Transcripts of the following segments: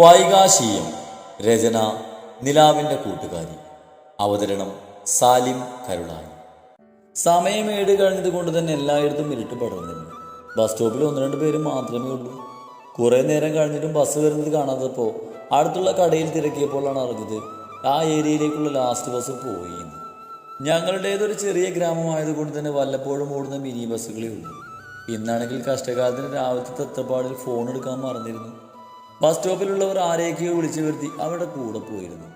വൈകാശീയം രചന നിലാവിന്റെ കൂട്ടുകാരി. അവതരണം സാലിം കരുളായി. സമയം ഏട് കഴിഞ്ഞത് കൊണ്ട് തന്നെ എല്ലായിടത്തും ഇരുട്ട് പടർന്നിരുന്നു. ബസ് സ്റ്റോപ്പിൽ ഒന്ന് രണ്ട് പേര് മാത്രമേ ഉള്ളൂ. കുറേ നേരം കഴിഞ്ഞിട്ടും ബസ് വരുന്നത് കാണാത്തപ്പോൾ അടുത്തുള്ള കടയിൽ തിരക്കിയപ്പോഴാണ് അറിഞ്ഞത് ആ ഏരിയയിലേക്കുള്ള ലാസ്റ്റ് ബസ് പോയി. ഞങ്ങളുടേതൊരു ചെറിയ ഗ്രാമമായതുകൊണ്ട് തന്നെ വല്ലപ്പോഴും ഓടുന്ന മിനി ബസ്സുകളേ ഉള്ളൂ. ഇന്നാണെങ്കിൽ കഷ്ടകാലത്തിന് രാവിലത്തെ തത്തപ്പാടിൽ ഫോൺ എടുക്കാൻ മറന്നിരുന്നു. ബസ് സ്റ്റോപ്പിലുള്ളവർ ആരെയൊക്കെയോ വിളിച്ചു വരുത്തി അവരുടെ കൂടെ പോയിരുന്നു.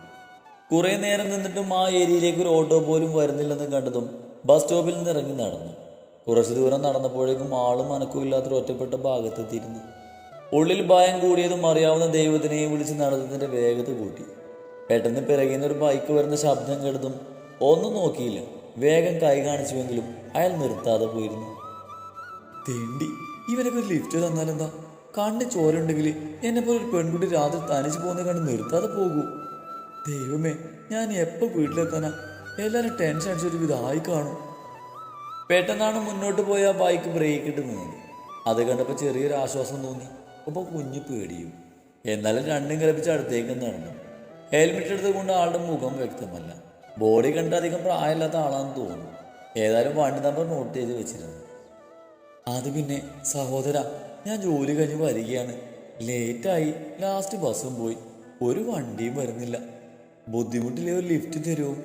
കുറേ നേരം നിന്നിട്ടും ആ ഏരിയയിലേക്ക് ഒരു ഓട്ടോ പോലും വരുന്നില്ലെന്ന് കണ്ടതും ബസ് സ്റ്റോപ്പിൽ നിന്ന് ഇറങ്ങി നടന്നു. കുറച്ച് ദൂരം നടന്നപ്പോഴേക്കും ആളും അനക്കുമില്ലാത്തൊരു ഒറ്റപ്പെട്ട ഭാഗത്തെത്തിയിരുന്നു ഉള്ളിൽ ഭയം കൂടിയതും അറിയാവുന്ന ദൈവത്തിനെയും വിളിച്ച് നടന്നതിന്റെ വേഗത കൂട്ടി. പെട്ടെന്ന് പിറകിൽ ഒരു ബൈക്ക് വരുന്ന ശബ്ദം കേട്ടതും ഒന്നും നോക്കിയില്ല. വേഗം കൈ കാണിച്ചുവെങ്കിലും അയാൾ നിർത്താതെ പോയിരുന്നു. തേണ്ടി. ഇവനൊക്കെ ലിഫ്റ്റ് തന്നാലെന്താ? കണ്ണ് ചോരുണ്ടെങ്കിൽ എന്നെ പോലെ ഒരു പെൺകുട്ടി രാത്രി തനിച്ചു പോകുന്ന കണ്ട് നിർത്താതെ പോകൂ. ദൈവമേ ഞാൻ എപ്പോൾ വീട്ടിലെത്താനാ? എല്ലാവരും ടെൻഷൻ അടിച്ചൊരു ഇതായി കാണും. പെട്ടെന്നാണ് മുന്നോട്ട് പോയ ബൈക്ക് ബ്രേക്ക് ഇട്ട് നീങ്ങി അത് കണ്ടപ്പോൾ ചെറിയൊരു ആശ്വാസം തോന്നി. അപ്പോൾ കുഞ്ഞ് പേടിയും. എന്നാലും രണ്ടും കലപ്പിച്ച് അടുത്തേക്ക് നടന്നു. ഹെൽമെറ്റ് എടുത്തത് കൊണ്ട് ആളുടെ മുഖം വ്യക്തമല്ല. ബോഡി കണ്ട് അധികം പ്രായമില്ലാത്ത ആളാണെന്ന് തോന്നുന്നു. ഏതായാലും വണ്ടി നമ്പർ നോട്ട് ചെയ്ത് വെച്ചിരുന്നു. അത് പിന്നെ സഹോദര ഞാൻ ജോലി കഴിഞ്ഞ് വരികയാണ്. ലേറ്റായി. ലാസ്റ്റ് ബസ്സും പോയി. ഒരു വണ്ടിയും വരുന്നില്ല. ബുദ്ധിമുട്ടില്ലേ ഒരു ലിഫ്റ്റ് തരുമോ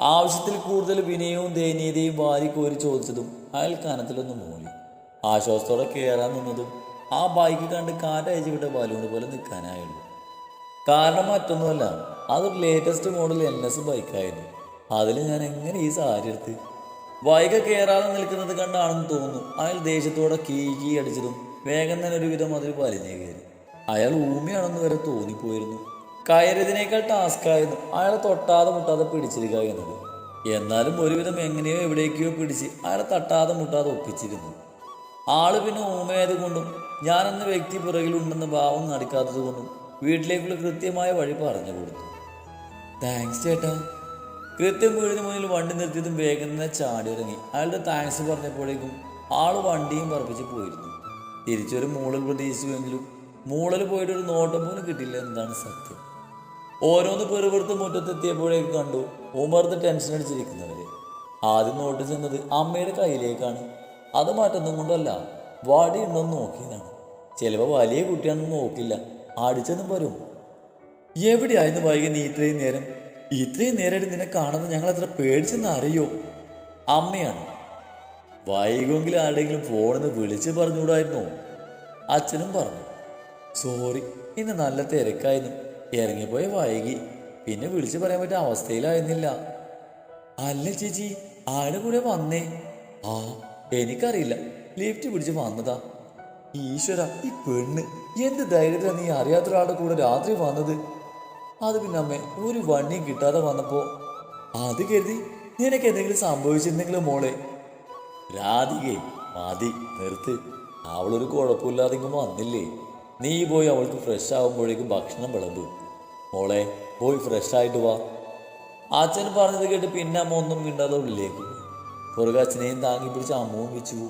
ആവശ്യത്തിൽ കൂടുതൽ വിനയവും ദയനീയതയും വാരി കോരി ചോദിച്ചതും അയാൾ കനത്തിലൊന്ന് മൂളി. ആശ്വാസത്തോടെ കയറാൻ നിന്നതും ആ ബൈക്ക് കണ്ട് കാറ്റയച്ചു വിട്ട ബലൂണ് പോലെ നിൽക്കാനായുള്ളൂ കാരണം മറ്റൊന്നുമല്ല അതൊരു ലേറ്റസ്റ്റ് മോഡൽ എൻ എസ് ബൈക്കായിരുന്നു അതിൽ ഞാൻ എങ്ങനെ ഈ സാരി എടുത്ത് വൈക കയറാതെ നിൽക്കുന്നത് കണ്ടാണെന്ന് തോന്നുന്നു. അയാൾ ദേഷ്യത്തോടെ കീ കീ അടിച്ചതും വേഗം തന്നെ ഒരുവിധം അതിൽ വലിഞ്ഞേ കയറി അയാൾ ഊമിയാണെന്ന് വരെ തോന്നിപ്പോയിരുന്നു. കയറിയതിനേക്കാൾ ടാസ്ക് ആയിരുന്നു അയാളെ തൊട്ടാതെ മുട്ടാതെ പിടിച്ചിരിക്കുക എന്നത്. എന്നാലും ഒരുവിധം എങ്ങനെയോ എവിടേക്കോ പിടിച്ച് അയാളെ തട്ടാതെ മുട്ടാതെ ഒപ്പിച്ചിരുന്നു. ആൾ പിന്നെ ഊമയായത് കൊണ്ടും ഞാനെന്ന വ്യക്തി പിറകിലുണ്ടെന്ന് ഭാവം നടിക്കാത്തത് കൊണ്ടും വീട്ടിലേക്കുള്ള കൃത്യമായ വഴി പറഞ്ഞു കൊടുത്തു. താങ്ക്സ് ചേട്ടാ. കൃത്യം വീടിന് മുന്നിൽ വണ്ടി നിർത്തിയതും വേഗം തന്നെ ചാടി ഇറങ്ങി അയാളുടെ താങ്ക്സ് പറഞ്ഞപ്പോഴേക്കും ആൾ വണ്ടിയും പറപ്പിച്ച് പോയിരുന്നു. തിരിച്ചൊരു മൂളൽ പ്രതീക്ഷിച്ചുവെങ്കിലും മൂളൽ പോയിട്ട് ഒരു നോട്ടം പോലും കിട്ടില്ല എന്നതാണ് സത്യം. ഓരോന്ന് പെറുപെടുത്ത് മുറ്റത്തെത്തിയപ്പോഴേക്കും കണ്ടു ഉമർത്ത് ടെൻഷൻ അടിച്ചിരിക്കുന്നവര്. ആദ്യം നോട്ട് ചെന്നത് അമ്മയുടെ കയ്യിലേക്കാണ്. അത് മാറ്റൊന്നും കൊണ്ടല്ല വാടി ഉണ്ടോന്ന് നോക്കിയതാണ്. ചിലപ്പോൾ വലിയ കുട്ടിയാണെന്ന് നോക്കില്ല. അടിച്ചെന്നും വരും. എവിടെയായിരുന്നു വൈകി നീ ഇത്രയും നേരം? ഇത്രയും നേരമായിട്ട് നിന്നെ കാണുന്നത് ഞങ്ങൾ എത്ര പേടിച്ചെന്ന് അറിയോ? അമ്മയാണ്. വൈകുമെങ്കിൽ ആരുടെയെങ്കിലും ഫോണിൽ വിളിച്ച് പറഞ്ഞുകൂടായിരുന്നു? അച്ഛനും പറഞ്ഞു. സോറി ഇന്ന് നല്ല തിരക്കായിരുന്നു. ഇറങ്ങിപ്പോയ വൈകി. പിന്നെ വിളിച്ചു പറയാൻ പറ്റിയ അവസ്ഥയിലായിരുന്നില്ല. അല്ല ചേച്ചി ആരുടെ കൂടെ വന്നേ? ആ എനിക്കറിയില്ല. ലിഫ്റ്റ് പിടിച്ച് വന്നതാ. ഈശ്വര ഈ പെണ്ണ്. എന്ത് ധൈര്യത്തിലാണ് നീ അറിയാത്ത ഒരാളുടെ കൂടെ രാത്രി വന്നത്? അത് പിന്നെ അമ്മേ ഒരു വണ്ടിയും കിട്ടാതെ വന്നപ്പോ അത് കരുതി നിനക്ക് എന്തെങ്കിലും സംഭവിച്ചിരുന്നെങ്കിലും മോളെ? രാധികേ മതി നിർത്ത്. അവളൊരു കുഴപ്പമില്ലാതെ ഇങ്ങ് വന്നില്ലേ? നീ പോയി അവൾക്ക് ഫ്രഷ് ആകുമ്പോഴേക്കും ഭക്ഷണം വിളമ്പ്. മോളെ പോയി ഫ്രഷ് ആയിട്ട് വാ. അച്ഛൻ പറഞ്ഞത് കേട്ട് പിന്നെ അമ്മ ഒന്നും മിണ്ടാതെ ഉള്ളിലേക്ക് പുറകെ അച്ഛനെയും താങ്ങി പിടിച്ച് അമ്മവും വെച്ചു.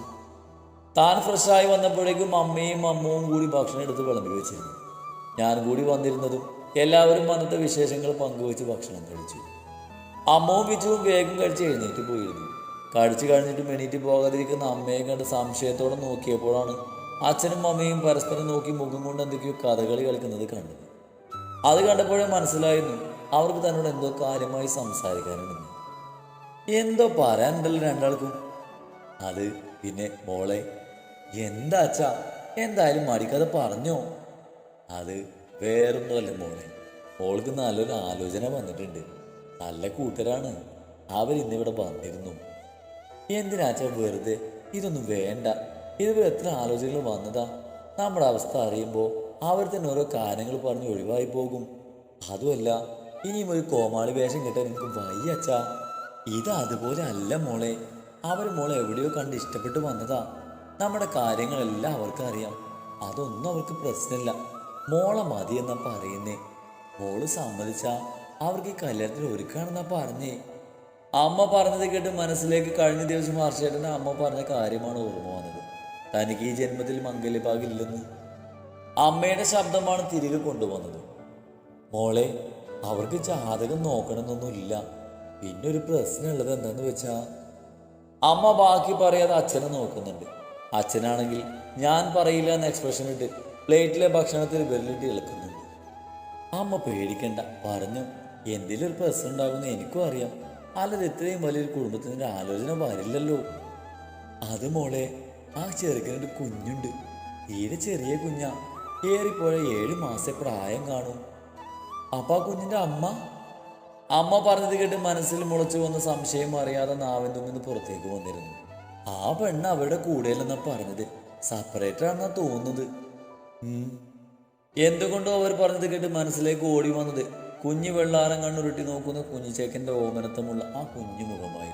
താൻ ഫ്രഷായി വന്നപ്പോഴേക്കും അമ്മയും അമ്മവും കൂടി ഭക്ഷണം എടുത്ത് വിളമ്പി വെച്ചിരുന്നു. ഞാൻ കൂടി വന്നിരുന്നതും എല്ലാവരും വന്നിട്ട് വിശേഷങ്ങൾ പങ്കുവെച്ച് ഭക്ഷണം കഴിച്ചു. അമ്മവും വിജുവും വേഗം കഴിച്ച് എഴുന്നേറ്റ് പോയിരുന്നു. കഴിച്ചു കഴിഞ്ഞിട്ടും എണീറ്റ് പോകാതിരിക്കുന്ന അമ്മയെ കണ്ട് സംശയത്തോടെ നോക്കിയപ്പോഴാണ് അച്ഛനും അമ്മയും പരസ്പരം നോക്കി മുഖം കൊണ്ട് എന്തൊക്കെയോ കഥകളി കളിക്കുന്നത് കണ്ടത്. അത് കണ്ടപ്പോഴേ മനസ്സിലായിരുന്നു അവർക്ക് തന്നോട് എന്തോ കാര്യമായി സംസാരിക്കാനുണ്ടെന്ന്. എന്തോ പറയാനുണ്ടല്ലോ രണ്ടാൾക്കും. അത് പിന്നെ മോളെ എന്താ അച്ഛാ? എന്തായാലും മടിക്കഥ പറഞ്ഞോ. അത് വേറൊന്നുമല്ല മോളെ മോൾക്ക് നല്ലൊരു ആലോചന വന്നിട്ടുണ്ട്. നല്ല കൂട്ടരാണ്. അവരിന്നിവിടെ വന്നിരുന്നു. എന്തിനാച്ച വെറുതെ? ഇതൊന്നും വേണ്ട. ഇതുവരെ എത്ര ആലോചനകൾ വന്നതാ. നമ്മുടെ അവസ്ഥ അറിയുമ്പോൾ അവർ തന്നെ ഓരോ കാര്യങ്ങൾ പറഞ്ഞ് ഒഴിവായി പോകും. അതുമല്ല ഇനിയും ഒരു കോമാളി വേഷം കിട്ടാൻ എനിക്ക് വയ്യ അച്ഛാ. ഇത് അതുപോലെ അല്ല മോളെ. അവർ മോളെ എവിടെയോ കണ്ട് ഇഷ്ടപ്പെട്ട് വന്നതാ. നമ്മുടെ കാര്യങ്ങളെല്ലാം അവർക്കറിയാം. അതൊന്നും അവർക്ക് പ്രശ്നമില്ല. മോളെ മതി എന്നാ പറയുന്നേ. മോൾ സമ്മതിച്ചാ അവർക്ക് ഈ കല്യാണത്തിന് ഒരുക്കാണെന്നാ പറഞ്ഞേ. അമ്മ പറഞ്ഞത് കേട്ട് മനസ്സിലേക്ക് കഴിഞ്ഞ ദിവസം ഹർഷേട്ടന്റെ അമ്മ പറഞ്ഞ കാര്യമാണ് ഓർമ്മ വന്നത്. തനിക്ക് ഈ ജന്മത്തിൽ മംഗല്യഭാഗില്ലെന്ന് അമ്മയുടെ ശബ്ദമാണ് തിരികെ കൊണ്ടുവന്നത്. മോളെ അവർക്ക് ജാതകം നോക്കണമെന്നൊന്നുമില്ല പിന്നെ ഒരു പ്രശ്നമുള്ളത് എന്താന്ന് വെച്ചാ അമ്മ ബാക്കി പറയാതെ അച്ഛനെ നോക്കുന്നുണ്ട്. അച്ഛനാണെങ്കിൽ ഞാൻ പറയില്ല എന്ന എക്സ്പ്രഷൻ ഇട്ട് പ്ലേറ്റിലെ ഭക്ഷണത്തിൽ വിരലിട്ട് ഇളക്കുന്നുണ്ട് അമ്മ പേടിക്കണ്ട പറഞ്ഞു. എന്തെങ്കിലും ഒരു പ്രശ്നം ഉണ്ടാകുമെന്ന് എനിക്കും അറിയാം. അല്ലാതെ ഇത്രയും വലിയൊരു കുടുംബത്തിന്റെ ആലോചന വരില്ലല്ലോ. അത് മോളെ ആ ചെറുക്കനൊരു കുഞ്ഞുണ്ട്. തീരെ ചെറിയ കുഞ്ഞാ. ഏറിപ്പോയ ഏഴ് മാസം പ്രായം കാണും. അപ്പൊ ആ കുഞ്ഞിന്റെ അമ്മ? അമ്മ പറഞ്ഞത് കേട്ട് മനസ്സിൽ മുളച്ചു വന്ന സംശയം അറിയാതെ നാവിന്റെ പുറത്തേക്ക് വന്നിരുന്നു. ആ പെണ്ണ് അവരുടെ കൂടെയല്ലെന്നാ പറഞ്ഞത്. സെപ്പറേറ്റർ ആണെന്നാ തോന്നുന്നത്. എന്തുകൊണ്ടോ അവർ പറഞ്ഞത് കേട്ട് മനസ്സിലേക്ക് ഓടി വന്നത് കുഞ്ഞു വെള്ളാരം കണ്ണുരുട്ടി നോക്കുന്ന കുഞ്ഞിച്ചേക്കന്റെ ഓമനത്തമുള്ള ആ കുഞ്ഞു മുഖമായി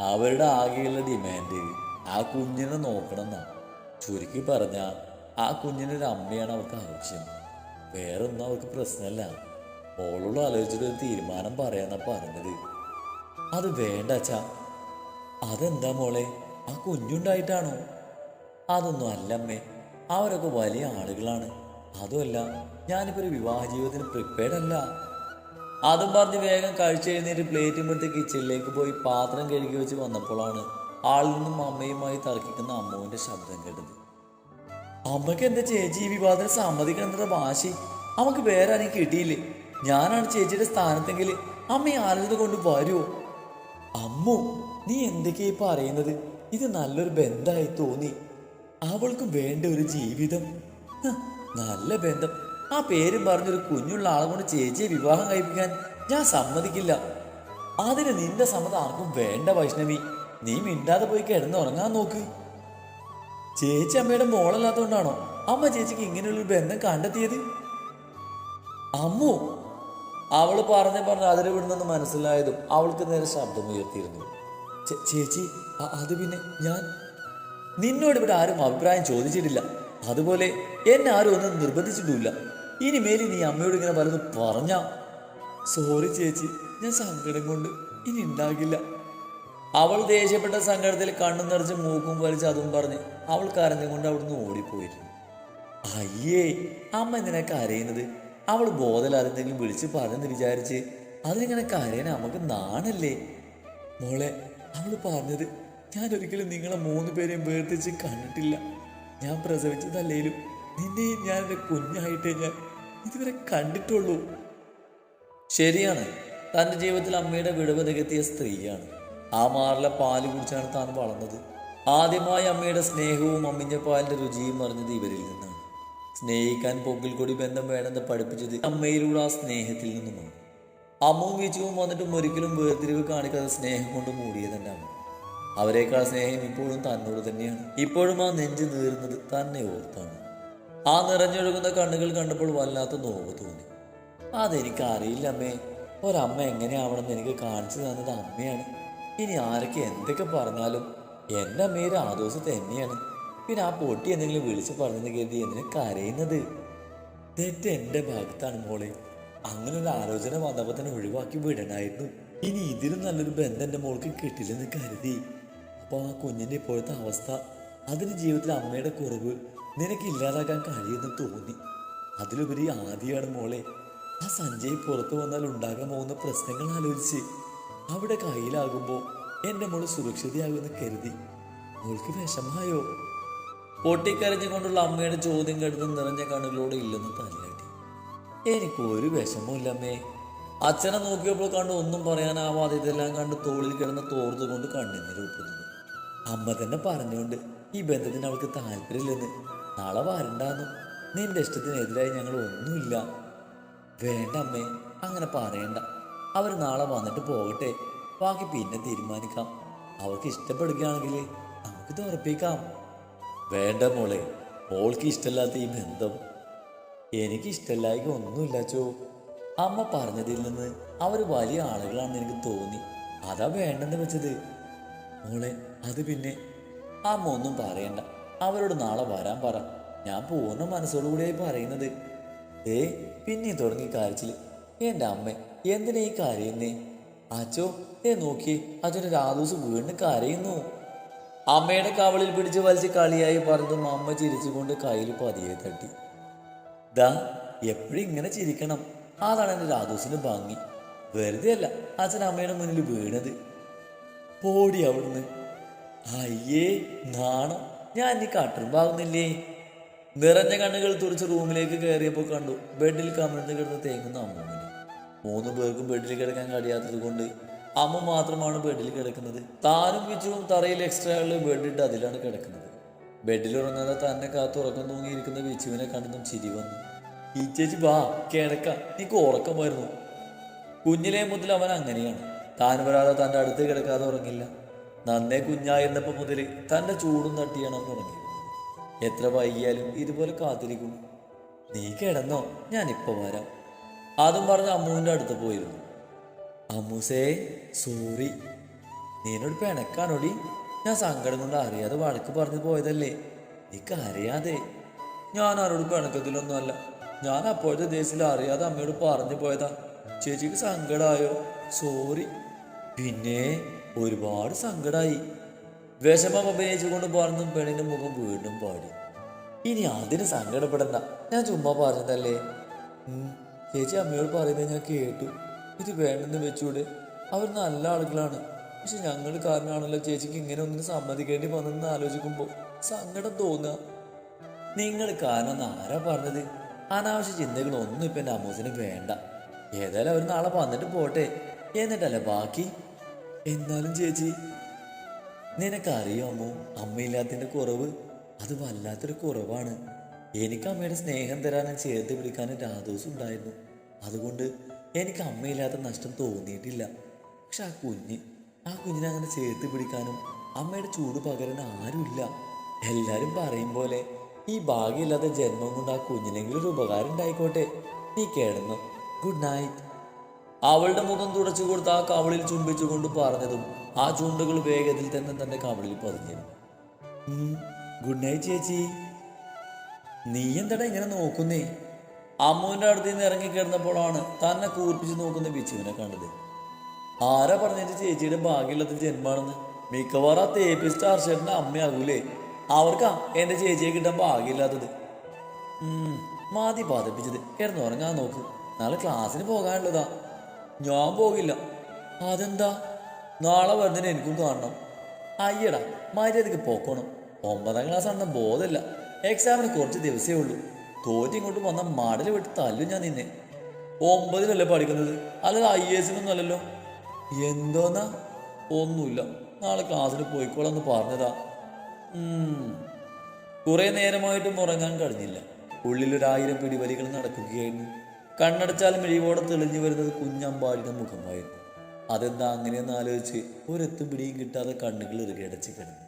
അവരുടെ ആകെയുള്ള ഡിമാൻഡ് ആ കുഞ്ഞിനെ നോക്കണം എന്നാ ചുരുക്കി പറഞ്ഞ ആ കുഞ്ഞിനൊരു അമ്മയാണ് അവർക്ക് ആവശ്യം. വേറൊന്നും അവർക്ക് പ്രശ്നമല്ല. മോളോട് ആലോചിച്ചിട്ട് ഒരു തീരുമാനം പറയാന്നാ പറഞ്ഞത്. അത് വേണ്ട അച്ഛാ. അതെന്താ മോളെ? ആ കുഞ്ഞുണ്ടായിട്ടാണോ? അതൊന്നും അല്ലമ്മേ അവരൊക്കെ വലിയ ആളുകളാണ്. അതുമല്ല ഞാനിപ്പോ ഒരു വിവാഹ ജീവിതത്തിന് പ്രിപ്പയർഡ് അല്ല. അതും പറഞ്ഞ് വേഗം കഴിച്ചു എഴുന്നേറ്റ് പ്ലേറ്റും എടുത്ത് കിച്ചണിലേക്ക് പോയി പാത്രം കഴുകി വെച്ച് വന്നപ്പോഴാണ് ആളിൽ നിന്നും അമ്മയുമായി തർക്കിക്കുന്ന അമ്മുവിന്റെ ശബ്ദം കേട്ടത്. അമ്മയ്ക്ക് എന്താ ചേച്ചി ഈ വിവാദത്തിന് സമ്മതിക്കണമെന്നുള്ള വാശി? അമ്മയ്ക്ക് വേറെ ആരെയും കിട്ടിയില്ലേ? ഞാനാണ് ചേച്ചിയുടെ സ്ഥാനത്തെങ്കിൽ അമ്മ ഈ കൊണ്ട് വരുമോ അമ്മു നീ എന്തൊക്കെയാ പറയുന്നത്? ഇത് നല്ലൊരു ബന്ധമായി തോന്നി. അവൾക്കും വേണ്ട ഒരു ജീവിതം. നല്ല ബന്ധം. ആ പേരും പറഞ്ഞൊരു കുഞ്ഞുള്ള ആളെ കൊണ്ട് ചേച്ചിയെ വിവാഹം കഴിപ്പിക്കാൻ ഞാൻ സമ്മതിക്കില്ല. അതിന് നിന്റെ സമ്മതം ആർക്കും വേണ്ട വൈഷ്ണവി. നീ മിണ്ടാതെ പോയി കിടന്നുറങ്ങാൻ നോക്ക്. ചേച്ചി അമ്മയുടെ മോളല്ലാത്തതുകൊണ്ടാണോ അമ്മ ചേച്ചിക്ക് ഇങ്ങനെയുള്ളൊരു ബന്ധം കണ്ടെത്തിയത്? അമ്മു അവൾ പറഞ്ഞ പറഞ്ഞ അതിരെ വിടുന്നെന്ന് മനസ്സിലായതും അവൾക്ക് നേരെ ശബ്ദം ഉയർത്തിയിരുന്നു. ചേച്ചി അത് പിന്നെ ഞാൻ നിന്നോട് ഇവിടെ ആരും അഭിപ്രായം ചോദിച്ചിട്ടില്ല. അതുപോലെ എന്നെ ആരും ഒന്നും നിർബന്ധിച്ചിട്ടുമില്ല. ഇനിമേലിൽ നീ അമ്മയോട് ഇങ്ങനെ പലതും പറഞ്ഞ? സോറി ചേച്ചി ഞാൻ സങ്കടം കൊണ്ട് ഇനി ഉണ്ടാകില്ല. അവൾ ദേഷ്യപ്പെട്ട സങ്കടത്തിൽ കണ്ണു നിറച്ച് മൂക്കും വലിച്ച് അതും പറഞ്ഞ് അവൾ കരഞ്ഞുകൊണ്ട് അവിടുന്ന് ഓടിപ്പോയിരുന്നു. അയ്യേ അമ്മ എന്തിനാ കരയുന്നത്? അവൾ ബോധമില്ലാതെ എന്തെങ്കിലും വിളിച്ച് പറഞ്ഞെന്ന് വിചാരിച്ച് അതിനിങ്ങനെ കരയാൻ നമുക്ക് നാണല്ലേ? മോളെ അവൾ പറഞ്ഞത് ഞാൻ ഒരിക്കലും നിങ്ങളെ മൂന്ന് പേരെയും വേർതിച്ച് കണ്ടിട്ടില്ല. ഞാൻ പ്രസവിച്ചതല്ലേലും നിന്നെയും ഞാൻ എന്റെ കുഞ്ഞായിട്ടേ ഞാൻ ഇതുവരെ കണ്ടിട്ടുള്ളൂ. ശരിയാണ് തന്റെ ജീവിതത്തിൽ അമ്മയുടെ വിടവ് നികത്തിയ സ്ത്രീയാണ്. ആ മാറിലെ പാൽ കുടിച്ചാണ് താൻ വളർന്നത്. ആദ്യമായി അമ്മയുടെ സ്നേഹവും അമ്മിഞ്ഞ പാലിന്റെ രുചിയും അറിഞ്ഞത് ഇവരിൽ നിന്നാണ്. സ്നേഹിക്കാൻ പൊക്കിൽ കൂടി ബന്ധം വേണമെന്ന് പഠിപ്പിച്ചത് അമ്മയിലൂടെ ആ സ്നേഹത്തിൽ നിന്നുമാണ്. അമ്മവും വീച്ചുവും വന്നിട്ടും ഒരിക്കലും വേർതിരിവ് കാണിക്കാതെ സ്നേഹം കൊണ്ട് മൂടിയതന്നെ അമ്മ അവരെക്കാൾ സ്നേഹം ഇപ്പോഴും തന്നോട് തന്നെയാണ്. ഇപ്പോഴും ആ നെഞ്ച് നീറുന്നത് തന്നെ ഓർത്താണ്. ആ നിറഞ്ഞൊഴുകുന്ന കണ്ണുകൾ കണ്ടപ്പോൾ വല്ലാത്ത നോവ് തോന്നി. അതെനിക്ക് അറിയില്ല അമ്മേ. ഒരമ്മ എങ്ങനെയാവണമെന്ന് എനിക്ക് കാണിച്ചു തന്നത് അമ്മയാണ്. ഇനി ആരൊക്കെ എന്തൊക്കെ പറഞ്ഞാലും എന്റെ അമ്മയുടെ ആദോസ് തന്നെയാണ്. പിന്നെ ആ പൊട്ടി എന്തെങ്കിലും വിളിച്ച് പറഞ്ഞെന്ന് കരുതി എന്നെ കരയുന്നത്? തെറ്റ് എന്റെ ഭാഗത്താണ് മോളെ. അങ്ങനെ ഒരു ആലോചന വന്നപ്പോൾ തന്നെ ഒഴിവാക്കി വിടണമായിരുന്നു ഇനി ഇതിലും നല്ലൊരു ബന്ധം എന്റെ മോൾക്ക് കിട്ടില്ലെന്ന് കരുതി. അപ്പോൾ ആ കുഞ്ഞിന്റെ ഇപ്പോഴത്തെ അവസ്ഥ. അതിന് ജീവിതത്തിൽ അമ്മയുടെ കുറവ് നിനക്ക് ഇല്ലാതാക്കാൻ കഴിയുമെന്ന് തോന്നി. അതിലുപരി ആദ്യമാണ് മോളെ. ആ സഞ്ജയ് പുറത്തു വന്നാൽ ഉണ്ടാകാൻ പോകുന്ന പ്രശ്നങ്ങൾ ആലോചിച്ച് അവിടെ കയ്യിലാകുമ്പോൾ എന്റെ മോൾ സുരക്ഷിതയാകുമെന്ന് കരുതി. മോൾക്ക് വിഷമായോ പൊട്ടിക്കരഞ്ഞുകൊണ്ടുള്ള അമ്മയുടെ ചോദ്യം കെടുത്ത് നിറഞ്ഞ കണ്ണുകളോടെ ഇല്ലെന്ന് തലയാട്ടി എനിക്ക് ഒരു വിഷമമില്ല അമ്മേ. അച്ഛനെ നോക്കിയപ്പോൾ കണ്ട് ഒന്നും പറയാനാവാതെ ഇതെല്ലാം കണ്ട് തോളിൽ കിടന്ന് തോർത്തുകൊണ്ട് കണ്ണിന് രൂപുന്നത് അമ്മ തന്നെ പറഞ്ഞുകൊണ്ട് ഈ ബന്ധത്തിന് അവൾക്ക് താല്പര്യമില്ലെന്ന്. നാളെ വരണ്ടാന്നു. നിന്റെ ഇഷ്ടത്തിനെതിരായി ഞങ്ങൾ ഒന്നുമില്ല. വേണ്ട അമ്മേ അങ്ങനെ പറയണ്ട. അവർ നാളെ വന്നിട്ട് പോകട്ടെ. ബാക്കി പിന്നെ തീരുമാനിക്കാം. അവൾക്ക് ഇഷ്ടപ്പെടുകയാണെങ്കിൽ നമുക്ക് തുറപ്പിക്കാം. വേണ്ട മോളെ മോൾക്ക് ഇഷ്ടമില്ലാത്ത ഈ ബന്ധം. എനിക്ക് ഇഷ്ടമില്ലായ്ക ഒന്നുമില്ല ചോ അമ്മ പറഞ്ഞതിൽ നിന്ന് അവർ വലിയ ആളുകളാണെന്ന് എനിക്ക് തോന്നി. അതാ വേണ്ടെന്ന് വെച്ചത്. മോളെ അത് പിന്നെ. അമ്മ ഒന്നും പറയണ്ട. അവരോട് നാളെ വരാൻ പറ. ഞാൻ പൂർണ മനസ്സോടുകൂടിയായി പറയുന്നത്. ഏ പിന്നെ തുടങ്ങി കാഴ്ചയിൽ എന്റെ അമ്മ എന്തിനാ ഈ കരയുന്നേ? അച്ചോ ഏ നോക്കി അച്ഛന്റെ രാധൂസ് വീണ്ടും കരയുന്നു. അമ്മയുടെ കവളിൽ പിടിച്ച് വലിച്ച് കളിയായി പറഞ്ഞതും അമ്മ ചിരിച്ചുകൊണ്ട് കയ്യിൽ പതിയെ തട്ടി. ദാ എപ്പോഴും ഇങ്ങനെ ചിരിക്കണം. അതാണ് എന്റെ രാധൂസിന് ഭംഗി. വെറുതെ അല്ല അച്ഛൻ അമ്മയുടെ മുന്നിൽ വീണത്. പോടി അവിടുന്ന്. അയ്യേ നാണം. ഞാൻ ഇനി കട്ടുമ്പാകുന്നില്ലേ നിറഞ്ഞ കണ്ണുകൾ തുറച്ച് റൂമിലേക്ക് കയറിയപ്പോൾ കണ്ടു ബെഡിൽ കമിഴ്ന്ന് കിടന്ന് തേങ്ങുന്ന അമ്മൂമ്മനെ മൂന്ന് പേർക്കും ബെഡിൽ കിടക്കാൻ കഴിയാത്തത് കൊണ്ട് അമ്മ മാത്രമാണ് ബെഡിൽ കിടക്കുന്നത്. താനും വിച്ചുവും തറയിൽ എക്സ്ട്രാ ഉള്ള ബെഡിട്ട് അതിലാണ് കിടക്കുന്നത്. ബെഡിൽ ഉറങ്ങാതെ തന്നെ കാത്ത് ഉറക്കം തൂങ്ങിയിരിക്കുന്ന വിച്ചുവിനെ കണ്ടതും ചിരി വന്നു. ഈ ചേച്ചി വാ കിടക്ക. നീക്ക് ഉറക്കമായിരുന്നു. കുഞ്ഞിലെ മുതൽ അവൻ അങ്ങനെയാണ്. താൻ വരാതെ തന്റെ അടുത്ത് കിടക്കാതെ ഉറങ്ങില്ല. നന്നേ കുഞ്ഞായിരുന്നപ്പോൾ മുതൽ തന്റെ ചൂടും തട്ടിയാണ് ഉറങ്ങിയിരുന്നത് എത്ര വൈകിയാലും ഇതുപോലെ കാത്തിരിക്കും. നീ കിടന്നോ? ഞാനിപ്പോൾ വരാം. അതും പറഞ്ഞ് അമ്മുവിന്റെ അടുത്ത് പോയിരുന്നു. അമ്മൂസേ സോറി. നീനോട് പിണക്കാനോടി? ഞാൻ സങ്കടം കൊണ്ട് അറിയാതെ വഴക്ക് പറഞ്ഞു പോയതല്ലേ? നീ അറിയാതെ. ഞാൻ ആരോട് പിണക്കത്തിലൊന്നുമല്ല. ഞാൻ അപ്പോഴത്തെ ദേശത്തിൽ അറിയാതെ അമ്മയോട് പറഞ്ഞു പോയതാ. ചേച്ചിക്ക് സങ്കടമായോ സോറി. പിന്നെ ഒരുപാട് സങ്കടമായി വിഷമം അഭിനയിച്ചുകൊണ്ട് പറഞ്ഞും പെണ്ണിന്റെ മുഖം വീണ്ടും പാടി. ഇനി അതിന് സങ്കടപ്പെടണ്ട. ഞാൻ ചുമ്മാ പറഞ്ഞതല്ലേ? ചേച്ചി അമ്മയോട് പറയുന്നത് ഞാൻ കേട്ടു. ഇത് വേണ്ടെന്ന് വെച്ചൂടെ? അവർ നല്ല ആളുകളാണ്. പക്ഷെ ഞങ്ങൾ കാരണമാണല്ലോ ചേച്ചിക്ക് ഇങ്ങനെ ഒന്നിന് സമ്മതിക്കേണ്ടി വന്നെന്ന് ആലോചിക്കുമ്പോൾ സങ്കടം തോന്നുക നിങ്ങൾ കാരണം ആരാ പറഞ്ഞത്? അനാവശ്യ ചിന്തകളൊന്നും ഇപ്പം എന്റെ അമ്മൂസിന് വേണ്ട. ഏതായാലും അവർ നാളെ വന്നിട്ട് പോട്ടെ. എന്നിട്ടല്ലേ ബാക്കി? എന്നാലും ചേച്ചി നിനക്കറിയാമോ? അമ്മയില്ലാത്തതിന്റെ കുറവ് അത് വല്ലാത്തൊരു കുറവാണ്. എനിക്ക് അമ്മയുടെ സ്നേഹം തരാനും ചേർത്ത് പിടിക്കാനും രാധോസും ഉണ്ടായിരുന്നു. അതുകൊണ്ട് എനിക്ക് അമ്മയില്ലാത്ത നഷ്ടം തോന്നിയിട്ടില്ല. പക്ഷെ ആ കുഞ്ഞ് ആ കുഞ്ഞിനെ അങ്ങനെ ചേർത്ത് പിടിക്കാനും അമ്മയുടെ ചൂട് പകരാൻ ആരുമില്ല. എല്ലാവരും പറയും പോലെ ഈ ഭാഗ്യമില്ലാത്ത ജന്മം കൊണ്ട് ആ കുഞ്ഞിനെങ്കിലും ഒരു ഉപകാരം ഉണ്ടായിക്കോട്ടെ. നീ കേടുന്നു. Good night. അവളുടെ മുഖം തുടച്ചു കൊടുത്ത് ആ കവളിൽ ചുംബിച്ചുകൊണ്ട് പറഞ്ഞതും ആ ചൂണ്ടുകൾ വേഗത്തിൽ തന്നെ തന്റെ കവളിൽ പതിഞ്ഞിരുന്നു ഗുഡ് നൈറ്റ് ചേച്ചി. നീ എന്താടാ ഇങ്ങനെ നോക്കുന്നേ? അമ്മുവിന്റെ അടുത്ത് നിന്ന് ഇറങ്ങി കിടന്നപ്പോഴാണ് തന്നെ കൂർപ്പിച്ച് നോക്കുന്ന ബിച്ചുവിനെ കണ്ടത്. ആരാ പറഞ്ഞിട്ട് ചേച്ചിയുടെ ഭാഗ്യമില്ലാത്ത ജന്മാണെന്ന്? മിക്കവാറും ആ തേപ്പി സ്റ്റാർ ഷേട്ടിന്റെ അമ്മയാകൂലേ? അവർക്കാ എന്റെ ചേച്ചിയെ കിട്ടാൻ ഭാഗ്യമില്ലാത്തത്. മാതി ബാധിപ്പിച്ചത് കിടന്നുറങ്ങാൻ നോക്ക്. നാളെ ക്ലാസ്സിന് പോകാനുള്ളതാ. ഞാൻ പോകില്ല. അതെന്താ? നാളെ വരുന്നതിന് എനിക്കും കാണണം. അയ്യടാ മര്യാദയ്ക്ക് പോക്കണം. ഒമ്പതാം ക്ലാസ് ആണെന്ന ബോധമില്ല. എക്സാമിന് കുറച്ച് ദിവസമേ ഉള്ളൂ. തോറ്റി ഇങ്ങോട്ട് വന്ന മടൽ വിട്ട് തല്ലും ഞാൻ നിന്നെ. ഒമ്പതിലല്ലേ പഠിക്കുന്നത്? അല്ലാതെ ഐ എസിനൊന്നും അല്ലല്ലോ. എന്തോന്നാ? ഒന്നുമില്ല. നാളെ ക്ലാസ്സിൽ പോയിക്കോളാം എന്ന് പറഞ്ഞതാ. കുറേ കുറെ നേരമായിട്ടും ഉറങ്ങാൻ കഴിഞ്ഞില്ല. ഉള്ളിലൊരായിരം പിടിവലികൾ നടക്കുകയായിരുന്നു. കണ്ണടച്ചാൽ മിഴിവോടെ തെളിഞ്ഞു വരുന്നത് കുഞ്ഞമ്പാടിയുടെ മുഖമായിരുന്നു. അതെന്താ അങ്ങനെയെന്ന് ആലോചിച്ച് ഒരെത്തും പിടിയും കിട്ടാതെ കണ്ണുകൾ ഇറുകിയടച്ച് കിടന്നു.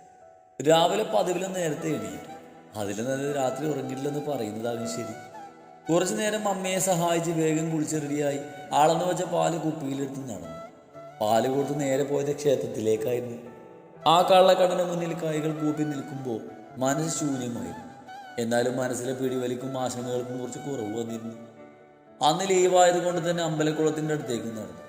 രാവിലെ പതിവിലും നേരത്തെ എണീറ്റു. അതിൽ നല്ല രാത്രി ഉറങ്ങിയില്ലെന്ന് പറയുന്നതാകും ശരി. കുറച്ചു നേരം അമ്മയെ സഹായിച്ച് വേഗം കുളിച്ച് റെഡിയായി അളന്നു വെച്ച പാൽ കുപ്പിയിലെടുത്ത് നടന്നു. പാൽ കൊടുത്ത് നേരെ പോയത് ക്ഷേത്രത്തിലേക്കായിരുന്നു. ആ കള്ളക്കടന് മുന്നിൽ കൈകൾ കൂപ്പി നിൽക്കുമ്പോൾ മനസ്സ് ശൂന്യമായിരുന്നു. എന്നാലും മനസ്സിലെ പിടിവലിക്കും ആശങ്കകൾക്കും കുറച്ച് കുറവ് വന്നിരുന്നു. അന്ന് ലീവായത് കൊണ്ട് തന്നെ അമ്പലക്കുളത്തിന്റെ അടുത്തേക്ക് നടന്നു.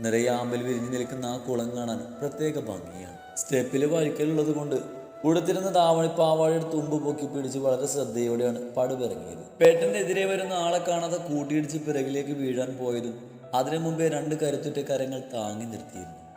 നിറയെ ആമ്പൽ വിരിഞ്ഞു നിൽക്കുന്ന ആ കുളം കാണാൻ പ്രത്യേക ഭംഗിയാണ്. സ്റ്റെപ്പിൽ വഴിക്കലുള്ളത് കൊണ്ട് ഉടുത്തിരുന്ന താവണി പാവാഴയുടെ തുമ്പ് പൊക്കി പിടിച്ച് വളരെ ശ്രദ്ധയോടെയാണ് പടുപിറങ്ങിയത്. പേട്ടനെതിരെ വരുന്ന ആളെ കാണാതെ കൂട്ടിയിടിച്ച് പിറകിലേക്ക് വീഴാൻ പോയതും അതിനു മുമ്പേ രണ്ട് കരുത്തുറ്റ കരങ്ങൾ താങ്ങി നിർത്തിയിരുന്നു.